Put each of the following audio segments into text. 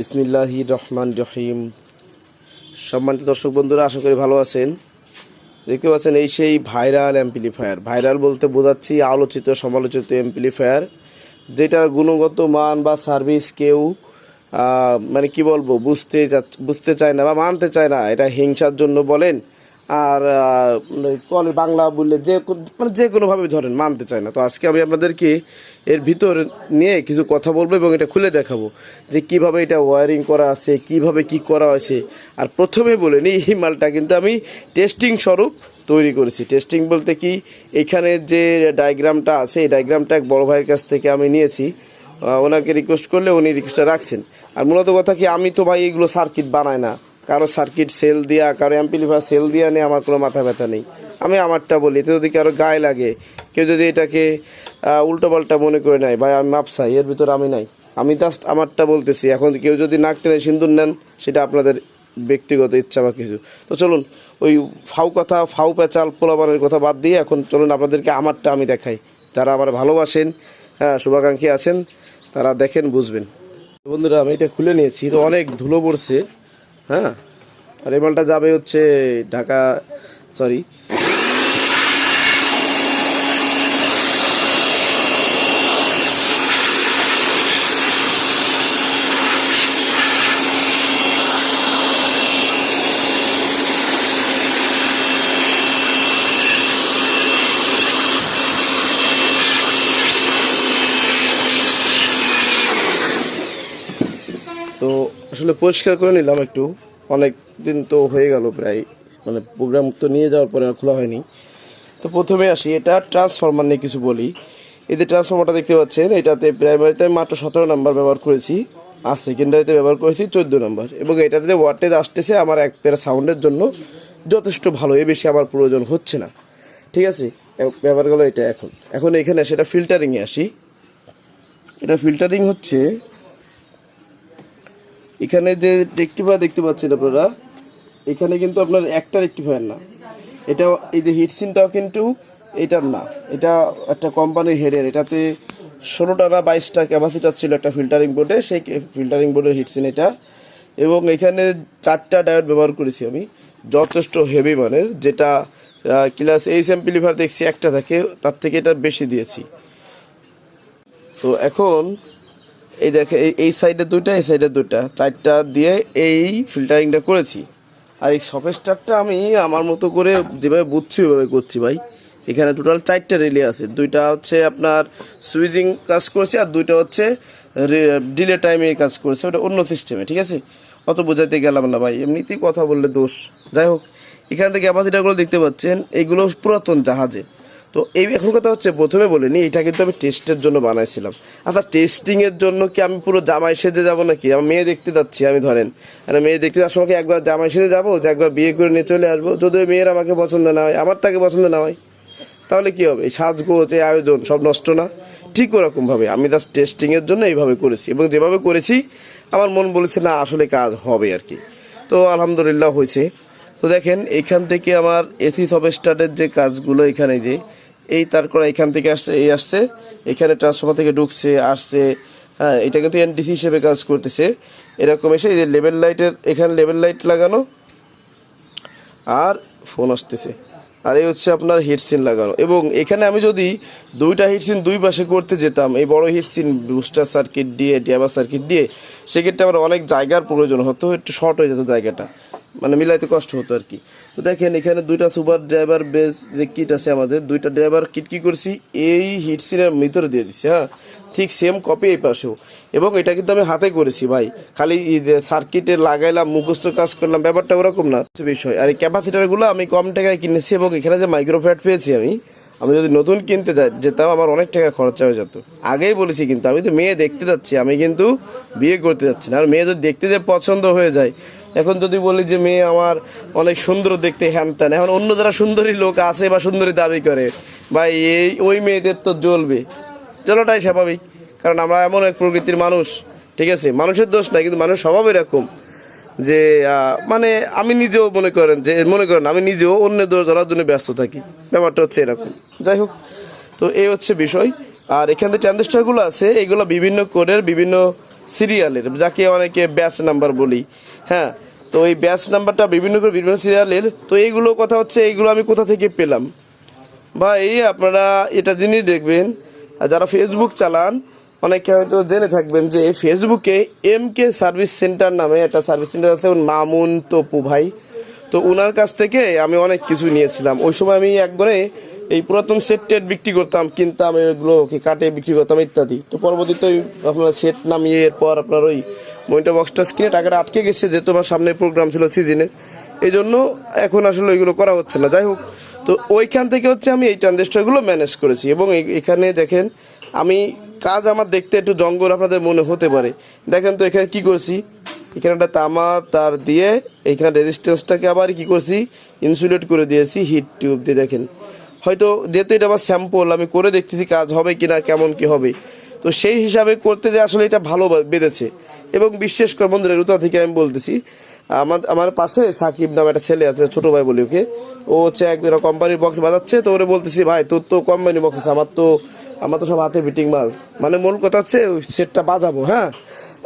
বিসমিল্লাহ রহমান রহিম। সম্মানিত দর্শক বন্ধুরা, আশা করি ভালো আছেন। দেখতে পাচ্ছেন এই সেই ভাইরাল অ্যাম্পলিফায়ার ভাইরাল বলতে বোঝাচ্ছি আলোচিত, সমালোচিত অ্যাম্পলিফায়ার যেটার গুণগত মান বা সার্ভিস কেউ মানে কি বলব, বুঝতে বুঝতে চায় না বা মানতে চায় না। এটা হিংসার জন্য বলেন আর কলে বাংলা বললে যে মানে যে কোনোভাবে ধরেন মানতে চায় না। তো আজকে আমি আপনাদেরকে এর ভিতর নিয়ে কিছু কথা বলব এবং এটা খুলে দেখাবো যে কীভাবে এটা ওয়ারিং করা আছে, কীভাবে কি করা আছে আর প্রথমে বলে নিই, এই মালটা কিন্তু আমি টেস্টিং স্বরূপ তৈরি করেছি। টেস্টিং বলতে কি, এখানে যে ডায়াগ্রামটা আছে, এই ডায়াগ্রামটা এক বড় ভাইয়ের কাছ থেকে আমি নিয়েছি। ওনাকে রিকোয়েস্ট করলে উনি রিকোয়েস্টটা রাখছেন। আর মূলত কথা কি, আমি তো ভাই এগুলো সার্কিট বানাই না। কারও সার্কিট সেল দিয়া, কারও অ্যাম্পিলিফায়ার সেল দিয়া নিয়ে আমার কোনো মাথা ব্যথা নেই। আমি আমারটা বলি, এতে যদি কারও গায়ে লাগে, কেউ যদি এটাকে উল্টো পাল্টা মনে করে নেয়, ভাই, আমি মাপসাই এর ভিতরে আমি নাই। আমি জাস্ট আমারটা বলতেছি, এখন কেউ যদি নাক টেনে সিন্দুর নেন, সেটা আপনাদের ব্যক্তিগত ইচ্ছা বা কিছু। তো চলুন, ওই ফাউ কথা, ফাউ পেঁচাল পোলাবানের কথা বাদ দিয়ে এখন চলুন আপনাদেরকে আমারটা আমি দেখাই। যারা আমার ভালোবাসেন হ্যাঁ শুভাকাঙ্ক্ষী আছেন, তারা দেখেন, বুঝবেন। বন্ধুরা, আমি এটা খুলে নিয়েছি, তো অনেক ধুলো পড়ছে। হ্যাঁ? আর এই মালটা যাবে হচ্ছে ঢাকা সরি তো আসলে পরিষ্কার করে নিলাম একটু। অনেক দিন তো হয়ে গেল প্রায়। মানে প্রোগ্রাম তো নিয়ে যাওয়ার পরে আর খোলা হয়নি। তো প্রথমে আসি, এটা ট্রান্সফরমার নিয়ে কিছু বলি। এই যে ট্রান্সফরমারটা দেখতে পাচ্ছেন, এটাতে প্রাইমারিতে আমি মাত্র সতেরো নাম্বার ব্যবহার করেছি আর সেকেন্ডারিতে ব্যবহার করেছি চোদ্দ নাম্বার এবং এটাতে যে ওয়াটেজ আসতেছে, আমার এক পেয়ার সাউন্ডের জন্য যথেষ্ট ভালো, এ বেশি আমার প্রয়োজন হচ্ছে না। ঠিক আছে? এ- ব্যাপার গেলো এটা এখন। এখন এখানে সেটা ফিল্টারিংয়ে আসি। এটা ফিল্টারিং হচ্ছে এখানে যে রেক্টিফায়ার দেখতে পাচ্ছেন আপনারা, এখানে কিন্তু আপনার একটা রেক্টিফায়ার না। এটা এই যে হিটসিনটাও কিন্তু এটার না। এটা একটা কোম্পানির হেডের এটাতে ষোলোটা না বাইশটা ক্যাপাসিটার ছিল একটা ফিল্টারিং বোর্ডে সেই ফিল্টারিং বোর্ডের হিটসিন এটা। এবং এখানে চারটা ডায়োড ব্যবহার করেছি আমি, যথেষ্ট হেভি মানের, যেটা ক্লাস এইচ এম্পিলিফার দেখছি, একটা থাকে, তার থেকে এটা বেশি দিয়েছি। তো এখন এই দেখে, এই- সাইডে দুইটা, এই সাইডে দুইটা। চারটা দিয়ে এই ফিল্টারিংটা করেছি। আর এই সফেস্টারটা আমি আমার মতো করে যেভাবে বুঝছি, ওইভাবে করছি ভাই। এখানে টোটাল চারটা রিলে আছে। দুইটা হচ্ছে আপনার সুইচিং কাজ করছে আর দুইটা হচ্ছে ডিলে টাইমে কাজ করছে। ওটা অন্য সিস্টেমে ঠিক আছে? অত বোঝাতে গেলাম না ভাই। এমনিতেই কথা বললে দোষ। যাই হোক, এখান থেকে ক্যাপাসিটারগুলো দেখতে পাচ্ছেন। এইগুলো পুরাতন জাহাজে। তো এই এখন কথা হচ্ছে প্রথমে বলিনি এটা কিন্তু আমি টেস্টের জন্য বানাইছিলাম। আচ্ছা টেস্টিং এর জন্য কি আমি পুরো জামাই সেজে যাব নাকি? আমি মেয়ে দেখতে যাচ্ছি, আমি ধরেন। মানে মেয়ে দেখতে যাওয়ার সময় একবার জামাই সেজে যাব, যে একবার বিয়ে করে নিয়ে চলে আসব? যদি মেয়ের আমাকে পছন্দ না হয়, আমার তাকে পছন্দ না হয়, তাহলে কি হবে? সাজগোজ, এই আয়োজন সব নষ্ট না? ঠিক ওরকমভাবে, আমি জাস্ট টেস্টিংয়ের জন্য এইভাবে করেছি। এবং যেভাবে করেছি, আমার মন বলেছে, না, আসলে কাজ হবে আর কি। তো আলহামদুলিল্লাহ হয়েছে। তো দেখেন, এখান থেকে আমার এসি সবেস্টারের যে কাজগুলো এখানে যে এই তার করা এখান থেকে আসছে, এই আসছে। এখানে ট্রান্সফর্মার থেকে ঢুকছে, আসছে। হ্যাঁ এটা কিন্তু এনডিসি হিসেবে কাজ করতেছে। এরকম এসে এই যে লেভেল লাইটের এখানে লেভেল লাইট লাগানো। আর ফোন আসতেছে। আর এই হচ্ছে আপনার হিটসিন লাগানো। এবং এখানে আমি যদি দুইটা হিটসিন দুই পাশে করতে যেতাম, এই বড় হিটসিন বুস্টার সার্কিট দিয়ে ডিয়াবার সার্কিট দিয়ে, সেক্ষেত্রে আমার অনেক জায়গার প্রয়োজন হতো, একটু শর্ট হয়ে যেত জায়গাটা। মানে মিলাইতে কষ্ট হতো আর কি। তো দেখেন, এখানে দুইটা সুপার ড্রাইভার বেস কিট আছে আমাদের, দুইটা ড্রাইভার কিট কি করছি? এই হিটসিনের ভিতরে দিয়ে দিচ্ছি হ্যাঁ? ঠিক সেম কপি এই পাশেও। এবং এটা কিন্তু আমি হাতে করেছি ভাই। খালি সার্কিটে লাগাইলাম, মুখস্থ কাজ করলাম, ব্যাপারটা ওরকম না। বিষয়। আর এই ক্যাপাসিটারগুলো আমি কম টাকায় কিনেছি এবং এখানে যে মাইক্রোফ্যাট পেয়েছি আমি আমি যদি নতুন কিনতে যাই যেতাম আমার অনেক টাকা খরচা হয়ে যেত। আগেই বলেছি কিন্তু, আমি তো মেয়ে দেখতে যাচ্ছি, আমি কিন্তু বিয়ে করতে যাচ্ছি না। আর মেয়ে যদি দেখতে যে পছন্দ হয়ে যায় এখন যদি বলি যে মেয়ে আমার অনেক সুন্দর দেখতে হ্যান ত্যান এখন অন্য যারা সুন্দরী লোক আছে বা সুন্দরী দাবি করে, ভাই, এই, ওই মেয়েদের তো জ্বলবে। জ্বলাটাই স্বাভাবিক, কারণ আমরা এমন এক প্রকৃতির মানুষ, ঠিক আছে? মানুষের দোষ নাই, কিন্তু মানুষ স্বভাব এরকম যে মানে আমি নিজেও মনে করেন যে, মনে করেন আমি নিজেও অন্য দোষ ধরার জন্য ব্যস্ত থাকি। ব্যাপারটা হচ্ছে এরকম। যাই হোক, তো এই হচ্ছে বিষয়। আর এখান থেকে ট্রানজিস্টারগুলো আছে, এগুলো বিভিন্ন কোডের বিভিন্ন সিরিয়ালের, যাকে অনেকে ব্যাচ নাম্বার বলি। হ্যাঁ তো এই ব্যাচ নাম্বারটা বিভিন্ন করে বিভিন্ন সিরিয়ালের তো এইগুলো কথা হচ্ছে, এইগুলো আমি কোথা থেকে পেলাম? ভাই আপনারা এটা জিনিস দেখবেন। আর যারা ফেসবুক চালান, অনেকে হয়তো জেনে থাকবেন যে ফেসবুকে এম কে সার্ভিস সেন্টার নামে একটা সার্ভিস সেন্টার আছে মামুন তপু ভাই। তো ওনার কাছ থেকে আমি অনেক কিছু নিয়েছিলাম। ওই সময় আমি একবারে এই পুরাতন সেট টেট বিক্রি করতাম, কিনতাম ওকে কাটে বিক্রি করতাম, ইত্যাদি। তো পরবর্তীতে আপনার সেট নামিয়ে এরপর আপনার ওই মনিটর বক্সটা স্ক্রিনে টাকাটা আটকে গেছে যে তোমার সামনে প্রোগ্রাম ছিল সিজনের এই জন্য এখন আসলে ওইগুলো করা হচ্ছে না। যাই হোক, তো ওইখান থেকে হচ্ছে আমি এই ট্রানজেস্টারগুলো ম্যানেজ করেছি এবং এখানে দেখেন, আমি কাজ আমার দেখতে একটু জঙ্গল আপনাদের মনে হতে পারে। দেখেন তো এখানে কি করছি? এখানে একটা তামা তার দিয়ে এইখানে রেজিস্ট্যান্সটাকে আবার কি করছি? ইনসুলেট করে দিয়েছি হিট টিউব দিয়ে দেখেন। হয়তো যেহেতু এটা আবার স্যাম্পল আমি করে দেখতেছি কাজ হবে কি না কেমন কি হবে। তো সেই হিসাবে করতে যে আসলে এটা ভালো বেঁধেছে। এবং বিশ্বাস করে বন্ধুরা রুতা থেকে আমি বলতেছি, আমার আমার পাশে সাকিব নামে একটা ছেলে আছে, ছোট ভাই বলি ওকে। ও হচ্ছে একবার কোম্পানির বক্স বাজাচ্ছে, তো ওরে বলতেছি, ভাই, তোর তো কোম্পানি বক্স আছে, আমার তো আমার তো সব হাতে ফিটিং মাল। মানে মূল কথা হচ্ছে, ওই সেটটা বাজাবো হ্যাঁ?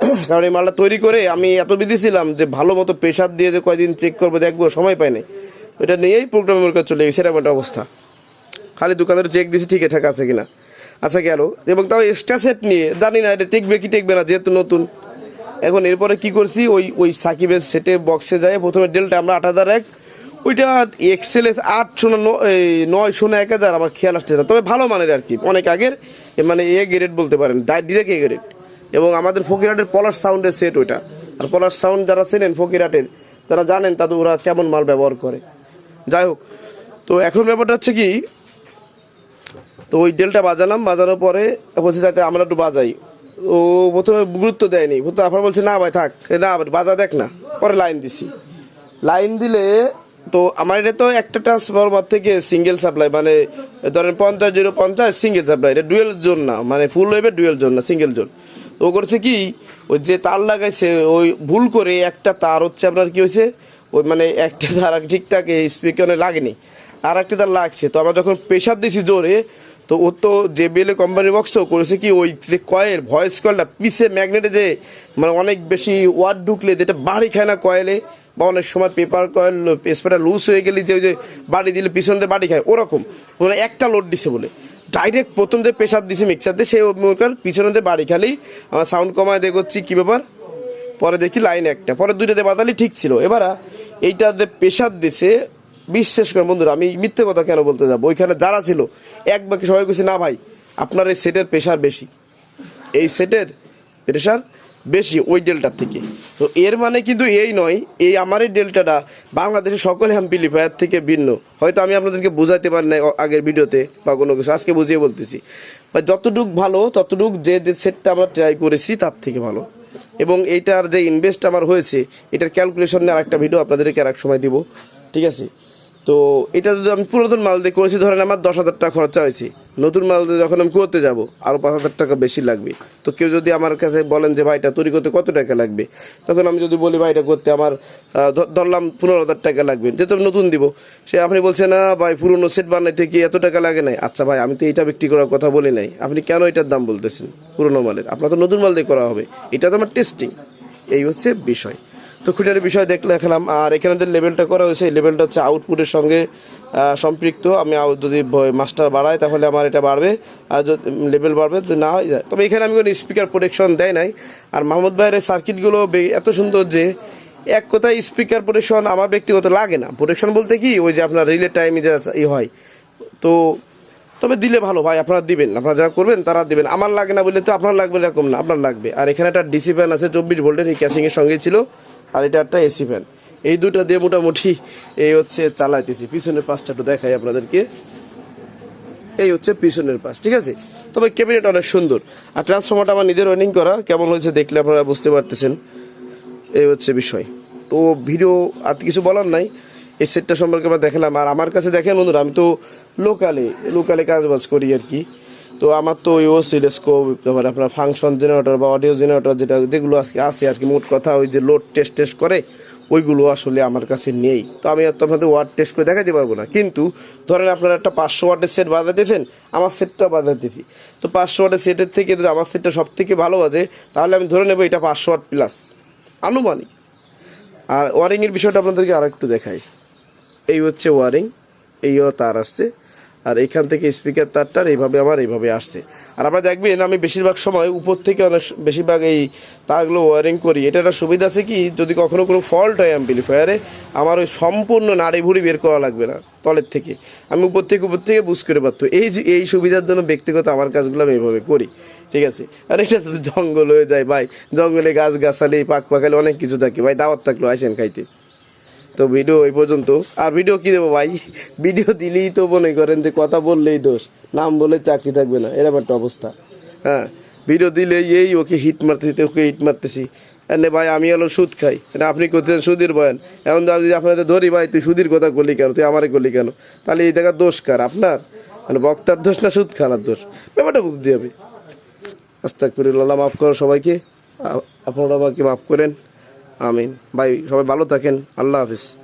কারণ এই মালটা তৈরি করে আমি এত বিধিছিলাম যে ভালো মতো প্রেশার দিয়ে যে কয়দিন চেক করব, দেখব, সময় পাই নাই। ওইটা নিয়েই প্রোগ্রামের কাছে চলে গেছে সেরকম একটা অবস্থা। খালি দোকানের চেক দিছি ঠিক আছে কিনা? আচ্ছা গেল। এবং তাও এক্সট্রা সেট নিয়ে, জানি না, এটা টিকবে কি টিকবে না, যেহেতু নতুন। এখন এরপরে কি করছি? ওই ওই সাকিবের সেটে বক্সে যায় প্রথমে ডেলটা আমরা আট হাজার এক। ওইটা এক্সেল এস আট শোনা নয় শূন্য এক হাজার আমার খেয়াল আসছে না। তবে ভালো মানের আর কি। অনেক আগের মানে এ গ্রেড বলতে পারেন। ডিরেক্ট এ গ্রেড এবং আমাদের ফকিরহাটের পলাশ সাউন্ডের সেট ওইটা। আর পলাশ সাউন্ড যারা চেনেন ফকিরহাটের, তারা জানেন তাদের ওরা কেমন মাল ব্যবহার করে। যাই হোক, তো এখন ব্যাপারটা হচ্ছে কি, তো ওই ডেলটা বাজালাম। বাজানোর পরে বলছে তাতে আমরা একটু বাজাই। ও প্রথমে গুরুত্ব দেয়নি। আপনার বলছে, না ভাই, থাক। না বাজা দেখ না। পরে লাইন দিছি। লাইন দিলে তো আমার এটা তো একটা ট্রান্সফরমার থেকে সিঙ্গেল সাপ্লাই মানে ধরেন পঞ্চাশ জিরো পঞ্চাশ সিঙ্গেল সাপ্লাই এটা ডুয়েল জোন না মানে ফুল ওয়েভের ডুয়েল জোন না সিঙ্গেল জোন ও করছে কি, ওই যে তার লাগাইছে, ওই ভুল করে একটা তার হচ্ছে আপনার কি হয়েছে ওই মানে একটা তার ঠিকঠাক স্পিকারে লাগেনি। আর একটা তার লাগছে। তো আমরা যখন প্রেশার দিছি জোরে তো ও তো যে বেলে কোম্পানি বক্স করেছে কি, ওই যে কয়েল ভয়েস কয়েলটা পিসে ম্যাগনেটে যে মানে অনেক বেশি ওয়াট ঢুকলে যেটা বাড়ি খায় না কয়েলে, বা অনেক সময় পেপার কয়েল স্পেটা লুজ হয়ে গেলে যে ওই যে বাড়ি দিলে পিছন দিয়ে বাড়ি খায়, ওরকম। মানে একটা লোড দিছে বলে। ডাইরেক্ট প্রথম যে প্রেশার দিছে মিক্সার দিয়ে সেই পিছনে দিয়ে বাড়ি খালি, আমার সাউন্ড কমায় দেখছি কী ব্যাপার? পরে দেখি লাইন একটা। পরে দুইটাতে বাতালি ঠিক ছিল। এবার এইটাতে প্রেশার দিছে বিশ্বাস করেন, বন্ধুরা, আমি মিথ্যে কথা কেন বলতে যাব? ওইখানে যারা ছিল, এক বাকি সবাই কইছে, না ভাই, আপনার এই সেটের প্রেশার বেশি। এই সেটের প্রেশার বেশি ওই ডেল্টার থেকে। তো এর মানে কিন্তু এই নয়, এই আমার এই ডেল্টাটা বাংলাদেশের সকল অ্যাম্পিলিফায়ার থেকে ভিন্ন। হয়তো আমি আপনাদেরকে বোঝাতে পারি না আগের ভিডিওতে বা কোনো কিছু, আজকে বুঝিয়ে বলতেছি। বা যতটুক ভালো, ততটুক যে যে সেটটা আমরা ট্রাই করেছি, তার থেকে ভালো। এবং এইটার যে ইনভেস্ট আমার হয়েছে, এটার ক্যালকুলেশন নিয়ে আরেকটা ভিডিও আপনাদেরকে আর এক সময় দিব। ঠিক আছে? তো এটা যদি আমি পুরাতন মাল দিয়ে করেছি, ধরেন আমার দশ হাজার টাকা খরচা হয়েছে নতুন মাল দিয়ে যখন আমি করতে যাব আরও পাঁচ হাজার টাকা বেশি লাগবে। তো কেউ যদি আমার কাছে বলেন যে, ভাই, এটা তৈরি করতে কত টাকা লাগবে? তখন আমি যদি বলি, ভাই, এটা করতে আমার ধরলাম পনেরো হাজার টাকা লাগবে। যেহেতু নতুন দিব, সে আপনি বলছেন না, ভাই, পুরনো সেট বানাইতে কি এত টাকা লাগে নাই। আচ্ছা ভাই, আমি তো এটা বিক্রি করার কথা বলি নাই। আপনি কেন এটার দাম বলতেছেন পুরনো মালের? আপনার তো নতুন মাল দিয়ে করা হবে। এটা তো আমার টেস্টিং এই হচ্ছে বিষয়। তো খুঁটির বিষয় দেখলে দেখালাম আর এখানে যে লেভেলটা করা হয়েছে, এই লেভেলটা হচ্ছে আউটপুটের সঙ্গে সম্পৃক্ত। আমি যদি মাস্টার বাড়াই, তাহলে আমার এটা বাড়বে। আর যদি লেভেল বাড়বে, যদি না হয়। তবে এখানে আমি কোনো স্পিকার প্রোটেকশন দেয় নাই। আর মাহমুদ ভাইয়ের সার্কিটগুলো এত সুন্দর যে, এক কথায় স্পিকার প্রোটেকশন আমার ব্যক্তিগত লাগে না। প্রোটেকশন বলতে কি, ওই যে আপনার রিলে টাইমে যে ই হয়। তো, তবে দিলে ভালো ভাই, আপনারা দিবেন। আপনারা যারা করবেন, তারা দিবেন। আমার লাগে না বলে তো আপনার লাগবে এরকম না, আপনার লাগবে। আর এখানে একটা ডিসি ফ্যান আছে, চব্বিশ ভোল্টের, এই ক্যাসিং এর সঙ্গে ছিল। আর এটা একটা এসি ফ্যান। এই দুটো দিয়ে মোটামুটি এই হচ্ছে চালাইতেছি। পিছনের পাশটা একটু দেখাই আপনাদেরকে। এই হচ্ছে পিছনের পাশ, ঠিক আছে? তবে ক্যাবিনেট অনেক সুন্দর। আর ট্রান্সফর্মারটা আমার নিজের রানিং করা। কেমন হয়েছে দেখলে আপনারা বুঝতে পারতেছেন। এই হচ্ছে বিষয়। তো ভিডিও আর কিছু বলার নাই। এই সেটটা সম্পর্কে আমরা দেখালাম। আর আমার কাছে দেখেন বন্ধুরা, আমি তো লোকালে লোকালে কাজবাজ করি আর কি। তো আমার তো ওই ওসিলেস্কোপ তারপরে আপনার ফাংশন জেনারেটর বা অডিও জেনারেটর যেটা, যেগুলো আজকে আছে আর কি, মোট কথা ওই যে লোড টেস্ট টেস্ট করে, ওইগুলো আসলে আমার কাছে নেই। তো আমি আর তো আপনাদের ওয়ার্ড টেস্ট করে দেখাতে পারব না। কিন্তু ধরেন আপনারা একটা পাঁচশো ওয়াটের সেট বাজাতেছেন আমার সেটটা বাজার বাজাতেছি তো পাঁচশো ওয়াটের সেটের থেকে যদি আমার সেটটা সব থেকে ভালো বাজে, তাহলে আমি ধরে নেব এটা পাঁচশো ওয়াট প্লাস আনুমানিক। আর ওয়ারিংয়ের বিষয়টা আপনাদেরকে আর একটু দেখাই। এই হচ্ছে ওয়ারিং এইও তার আসছে। আর এখান থেকে স্পিকার তারটার এইভাবে আমার এইভাবে আসছে। আর আপনারা দেখবেন, আমি বেশিরভাগ সময় উপর থেকে অনেক বেশিরভাগ এই তারগুলো ওয়ারিং করি। এটা একটা সুবিধা আছে কি, যদি কখনো কোনো ফল্ট হয় অ্যাম্পলিফায়ারে আমার ওই সম্পূর্ণ নাড়ি ভুড়ি বের করা লাগবে না তলের থেকে। আমি উপর থেকে উপর থেকে বুঝ করে পারতো। এই যে, এই সুবিধার জন্য ব্যক্তিগত আমার কাজগুলো আমি এইভাবে করি। ঠিক আছে? আর এটা তো জঙ্গল হয়ে যায় ভাই। জঙ্গলে গাছ গাছালি পাক পাকালে অনেক কিছু থাকে। ভাই, দাওয়াত থাকল, আসেন খাইতে। তো ভিডিও এই পর্যন্ত। আর ভিডিও কি দেবো ভাই? ভিডিও দিলেই তো মনে করেন যে কথা বললেই দোষ। নাম বলে চাকরি থাকবে না, এরকম একটা অবস্থা। হ্যাঁ ভিডিও দিলে এই ওকে হিট মারতেছি ওকে হিট মারতেছি। এনে ভাই, আমি হলো সুদ খাই। মানে আপনি করতেন সুদের বয়ান। এমন যদি আপনাদের ধরি ভাই, তুই সুদের কথা করলি কেন? তুই আমারে করলি কেন? তাহলে এই জায়গার দোষ কার? আপনার? মানে বক্তার দোষ না সুদ খালার দোষ? ব্যাপারটা বুঝতে হবে। আস্তাক করে লাল্লাহ মাফ করো সবাইকে। আপনারা আমাকে মাফ করেন। আমিন। ভাই সবাই ভালো থাকেন। আল্লাহ হাফিজ।